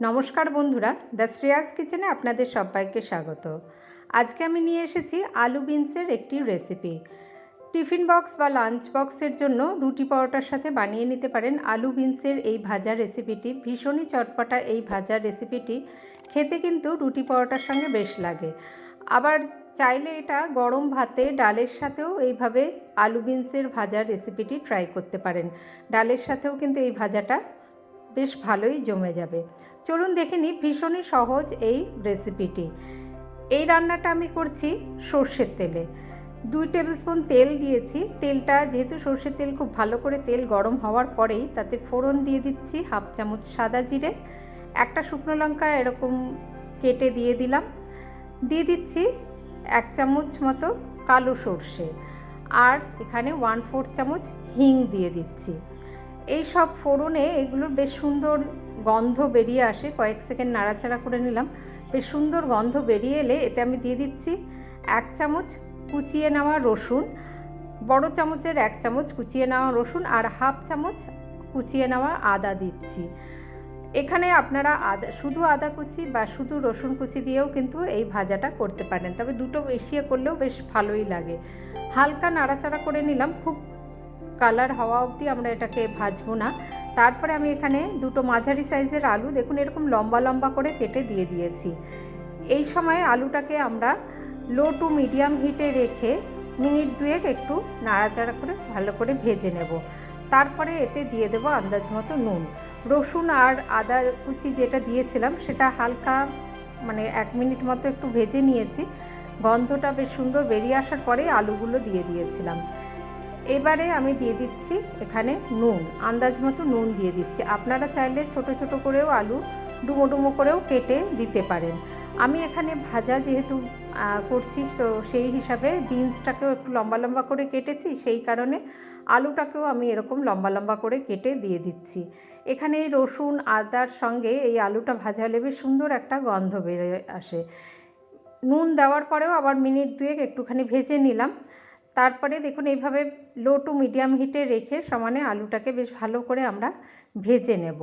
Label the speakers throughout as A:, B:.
A: নমস্কার বন্ধুরা, দ্য শ্রেয়াস কিচেনে আপনাদের সবাইকে স্বাগত। আজকে আমি নিয়ে এসেছি আলু বিনসের একটি রেসিপি। টিফিন বক্স বা লাঞ্চ বক্সের জন্য রুটি পরোটার সাথে বানিয়ে নিতে পারেন আলু বিনসের এই ভাজা রেসিপিটি। ভীষণই চটপটা এই ভাজা রেসিপিটি। খেতে কিন্তু রুটি পরোটার সঙ্গে বেশ লাগে। আবার চাইলে এটা গরম ভাতে ডালের সাথেও এইভাবে আলু বিনসের ভাজার রেসিপিটি ট্রাই করতে পারেন। ডালের সাথেও কিন্তু এই ভাজাটা বেশ ভালোই জমে যাবে। চলুন দেখে নিই ভীষণই সহজ এই রেসিপিটি এই রান্নাটা আমি করছি সর্ষের তেলে। দুই টেবিল স্পুন তেল দিয়েছি। তেলটা যেহেতু সর্ষের তেল খুব ভালো করে তেল গরম হওয়ার পরেই তাতে ফোড়ন দিয়ে দিচ্ছি হাফ চামচ সাদা জিরে। একটা শুকনো লঙ্কা এরকম কেটে দিয়ে দিলাম। দিয়ে দিচ্ছি এক চামচ মতো কালো সর্ষে। আর এখানে ওয়ান ফোর চামচ হিং দিয়ে দিচ্ছি। এই সব ফোড়নে এগুলো বেশ সুন্দর গন্ধ বেরিয়ে আসে, কয়েক সেকেন্ড নাড়াচাড়া করে নিলাম। বেশ সুন্দর গন্ধ বেরিয়ে এলে এতে আমি দিয়ে দিচ্ছি এক চামচ কুচিয়ে নেওয়া রসুন, বড় চামচের এক চামচ কুচিয়ে নেওয়া রসুন আর হাফ চামচ কুচিয়ে নেওয়া আদা দিচ্ছি। এখানে আপনারা আদা, শুধু আদা কুচি বা শুধু রসুন কুচি দিয়েও কিন্তু এই ভাজাটা করতে পারেন। তবে দুটো মিশিয়ে করলেও বেশ ভালোই লাগে। হালকা নাড়াচাড়া করে নিলাম, খুব কালার হওয়া অবধি আমরা এটাকে ভাজবো না। তারপরে আমি এখানে দুটো মাঝারি সাইজের আলু, দেখুন এরকম লম্বা লম্বা করে কেটে দিয়ে দিয়েছি। এই সময় আলুটাকে আমরা লো টু মিডিয়াম হিটে রেখে মিনিট দুয়েক একটু নাড়াচাড়া করে ভালো করে ভেজে নেব। তারপরে এতে দিয়ে দেবো আন্দাজ মতো নুন। রসুন আর আদা কুচি যেটা দিয়েছিলাম, সেটা হালকা মানে এক মিনিট মতো একটু ভেজে নিয়েছি। গন্ধটা বেশ সুন্দর বেরিয়ে আসার পরে আলুগুলো দিয়ে দিয়েছিলাম। এবারে আমি দিয়ে দিচ্ছি এখানে নুন, আন্দাজ মতো নুন দিয়ে দিচ্ছি। আপনারা চাইলে ছোট ছোট করেও আলু ডুমো ডুমো করেও কেটে দিতে পারেন। আমি এখানে ভাজা যেহেতু করছি, তো সেই হিসাবে বিনসটাকেও একটু লম্বা লম্বা করে কেটেছি, সেই কারণে আলুটাকেও আমি এরকম লম্বা লম্বা করে কেটে দিয়ে দিচ্ছি। এখানে এই রসুন, আদার সঙ্গে এই আলুটা ভাজা হলে বেশ সুন্দর একটা গন্ধ বেড়ে আসে। নুন দেওয়ার পরেও আবার মিনিট দুয়েক একটুখানি ভেজে নিলাম। তারপরে দেখুন এইভাবে লো টু মিডিয়াম হিটে রেখে সমানে আলুটাকে বেশ ভালো করে আমরা ভেজে নেব।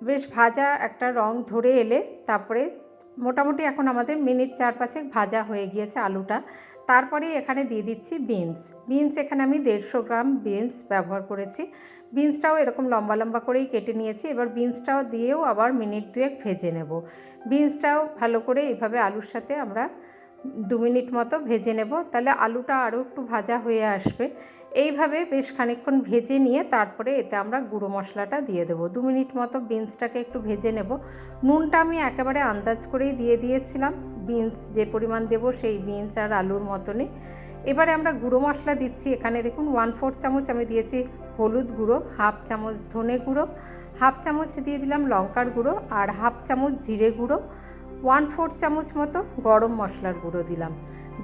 A: বেশ ভাজা একটা রং ধরে এলে তারপরে মোটামুটি এখন আমাদের মিনিট চার পাঁচেক ভাজা হয়ে গিয়েছে আলুটা। তারপরে এখানে দিয়ে দিচ্ছি বিনস বিনস এখানে আমি দেড়শো গ্রাম বিনস ব্যবহার করেছি। বিনসটাও এরকম লম্বা লম্বা করেই কেটে নিয়েছি। এবার বিনসটাও দিয়েও আবার মিনিট দুয়েক ভেজে নেব। বিনসটাও ভালো করে এইভাবে আলুর সাথে আমরা দু মিনিট মতো ভেজে নেব। তাহলে আলুটা আরও একটু ভাজা হয়ে আসবে। এইভাবে বেশ খানিকক্ষণ ভেজে নিয়ে তারপরে এতে আমরা গুঁড়ো মশলাটা দিয়ে দেবো। দু মিনিট মতো বিনসটাকে একটু ভেজে নেব। নুনটা আমি একেবারে আন্দাজ করেই দিয়ে দিয়েছিলাম। বিনস যে পরিমাণ দেব সেই বিনস আর আলুর মতনই। এবারে আমরা গুঁড়ো মশলা দিচ্ছি। এখানে দেখুন ওয়ান ফোর চামচ আমি দিয়েছি হলুদ গুঁড়ো হাফ চামচ ধনে গুঁড়ো হাফ চামচ দিয়ে দিলাম লঙ্কার গুঁড়ো আর হাফ চামচ জিরে গুঁড়ো। ওয়ান ফোর চামচ মতো গরম মশলার গুঁড়ো দিলাম।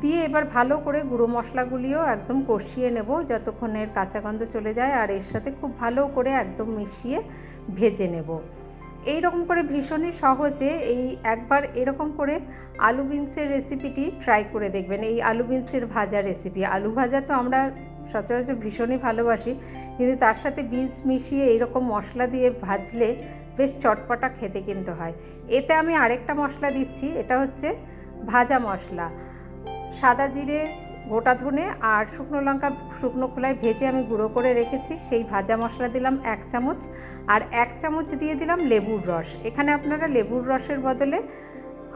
A: দিয়ে এবার ভালো করে গুঁড়ো মশলাগুলিও একদম কষিয়ে নেব যতক্ষণের কাঁচা গন্ধ চলে যায় আর এর সাথে খুব ভালো করে একদম মিশিয়ে ভেজে নেব। এই রকম করে ভীষণই সহজে এই একবার এরকম করে আলু বিনসের রেসিপিটি ট্রাই করে দেখবেন। এই আলু বিনসের ভাজা রেসিপি আলু ভাজা তো আমরা সচরাচর ভীষণই ভালোবাসি, কিন্তু তার সাথে বিনস মিশিয়ে এইরকম মশলা দিয়ে ভাজলে বেশ চটপটা খেতে কিন্তু হয়। এতে আমি আরেকটা মশলা দিচ্ছি, এটা হচ্ছে ভাজা মশলা। সাদা জিরে, গোটা ধনে আর শুকনো লঙ্কা, শুকনো খোলায় ভেজে আমি গুঁড়ো করে রেখেছি। সেই ভাজা মশলা দিলাম এক চামচ। আর এক চামচ দিয়ে দিলাম লেবুর রস। এখানে আপনারা লেবুর রসের বদলে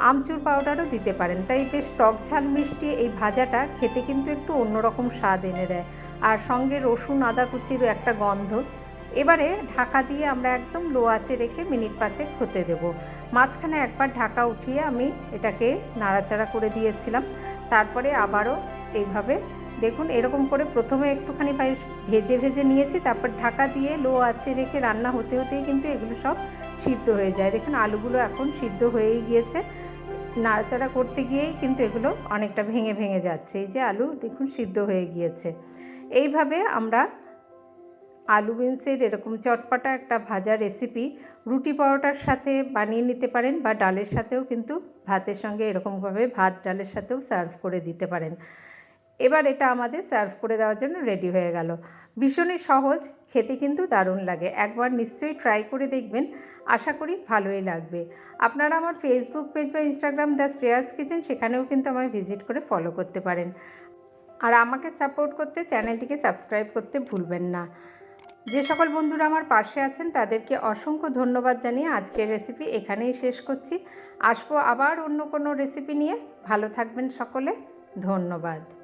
A: আমচুর পাউডারও দিতে পারেন। তাই বেশ টক ঝাল মিষ্টি এই ভাজাটা খেতে কিন্তু একটু অন্যরকম স্বাদ এনে দেয়। আর সঙ্গে রসুন, আদা কুচির একটা গন্ধ। এবারে ঢাকা দিয়ে আমরা একদম লো আঁচে রেখে মিনিট পাঁচেক হতে দেব। মাঝখানে একবার ঢাকা উঠিয়ে আমি এটাকে নাড়াচাড়া করে দিয়েছিলাম। তারপরে আবারও এইভাবে দেখুন এরকম করে প্রথমে একটুখানি ভেজে ভেজে নিয়েছি। তারপর ঢাকা দিয়ে লো আঁচে রেখে রান্না হতে হতেই কিন্তু এগুলো সব সিদ্ধ হয়ে যায়। দেখুন, আলুগুলো এখন সিদ্ধ হয়েই গিয়েছে। নাড়াচাড়া করতে গিয়েই কিন্তু এগুলো অনেকটা ভেঙে ভেঙে যাচ্ছে। এই যে আলু, দেখুন, সিদ্ধ হয়ে গিয়েছে। এইভাবে আমরা আলু বিনসের এরকম চটপাটা একটা ভাজা রেসিপি রুটি পরোটার সাথে বানিয়ে নিতে পারেন বা ডালের সাথেও কিন্তু ভাতের সঙ্গে এরকমভাবে ভাত, ডালের সাথেও সার্ভ করে দিতে পারেন। এবার এটা আমাদের সার্ভ করে দেওয়ার জন্য রেডি হয়ে গেল। ভীষণই সহজ, খেতে কিন্তু দারুণ লাগে। একবার নিশ্চয়ই ট্রাই করে দেখবেন, আশা করি ভালোই লাগবে। আপনারা আমার ফেসবুক পেজ বা ইনস্টাগ্রাম দ্য শ্রেয়াস কিচেন সেখানেও কিন্তু আমায় ভিজিট করে ফলো করতে পারেন। আর আমাকে সাপোর্ট করতে চ্যানেলটিকে সাবস্ক্রাইব করতে ভুলবেন না। যে সকল বন্ধুরা আমার পাশে আছেন, তাদেরকে অসংখ্য ধন্যবাদ জানিয়ে আজকের রেসিপি এখানেই শেষ করছি। আসব আবার অন্য কোনো রেসিপি নিয়ে। ভালো থাকবেন সকলে। ধন্যবাদ।